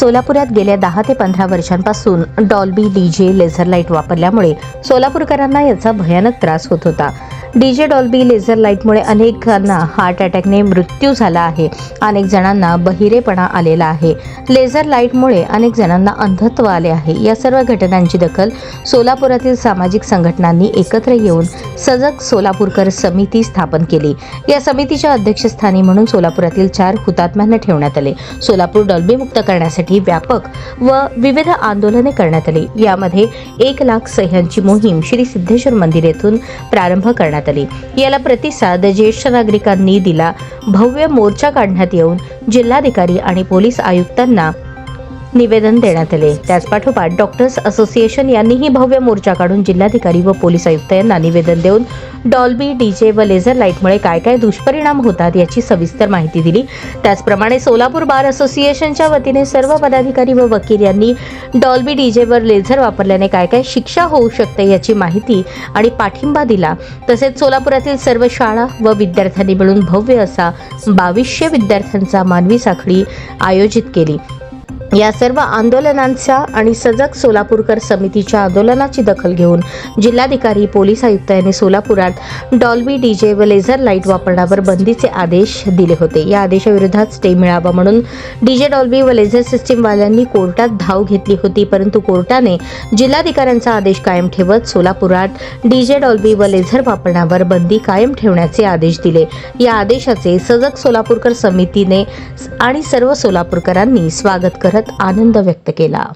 सोलापुरात गेल्या दहा ते पंधरा वर्षांपासून डॉल्बी डीजे लेझर लाइट वापरल्यामुळे सोलापूरकरांना याचा भयानक त्रास होत होता. डीजे डॉल्बी लेझर लाईटमुळे अनेकांना हार्ट अटॅकने मृत्यू झाला आहे. अनेक जणांना बहिरेपणा आलेला आहे. लेझर लाईटमुळे अनेक जणांना अंधत्व आले आहे. या सर्व घटनांची दखल सोलापुरातील सामाजिक संघटनांनी एकत्र येऊन सजग सोलापूरकर समिती स्थापन केली. या समितीच्या अध्यक्षस्थानी म्हणून सोलापुरातील चार हुतात्म्यांना ठेवण्यात आले. सोलापूर डॉल्बी मुक्त करण्यासाठी व्यापक व विविध आंदोलने करण्यात आली. यामध्ये एक लाख सह्यांची मोहीम श्री सिद्धेश्वर मंदिर येथून प्रारंभ करण्यात आली. याला प्रतिसाद ज्येष्ठ नागरिकांनी दिला. भव्य मोर्चा काढण्यात येऊन जिल्हाधिकारी आणि पोलीस आयुक्तांना निवेदन देण्यात आले. त्याच पाठोपाठ डॉक्टर्स असोसिएशन यांनीही भव्य मोर्चा काढून जिल्हाधिकारी व पोलीस आयुक्त यांना निवेदन देऊन डॉल्बी डीजे व लेझर लाईटमुळे काय काय दुष्परिणाम होतात याची सविस्तर माहिती दिली. त्याचप्रमाणे सोलापूर बार असोसिएशनच्या वतीने सर्व पदाधिकारी व वकील यांनी डॉल्बी डीजेवर लेझर वापरल्याने काय काय शिक्षा होऊ शकते याची माहिती आणि पाठिंबा दिला. तसेच सोलापुरातील सर्व शाळा व विद्यार्थ्यांनी मिळून भव्य असा बावीसशे विद्यार्थ्यांचा मानवी साखळी आयोजित केली. या सर्व आंदोलनांचा आणि सजग सोलापूरकर समितीच्या आंदोलनाची दखल घेऊन जिल्हाधिकारी पोलीस आयुक्त यांनी सोलापुरात डॉल्बी डीजे व लेझर लाइट वापरण्यावर बंदीचे आदेश दिले होते. या आदेशाविरोधात स्टे मिळावा म्हणून डीजे डॉल्बी व लेझर सिस्टीमवाल्यांनी कोर्टात धाव घेतली होती परंतु कोर्टाने जिल्हाधिकाऱ्यांचा आदेश कायम ठेवत सोलापुरात डीजे डॉल्बी व लेझर वापरण्यावर बंदी कायम ठेवण्याचे आदेश दिले. या आदेशाचे सजग सोलापूरकर समितीने आणि सर्व सोलापूरकरांनी स्वागत करत करत आनंद व्यक्त केला.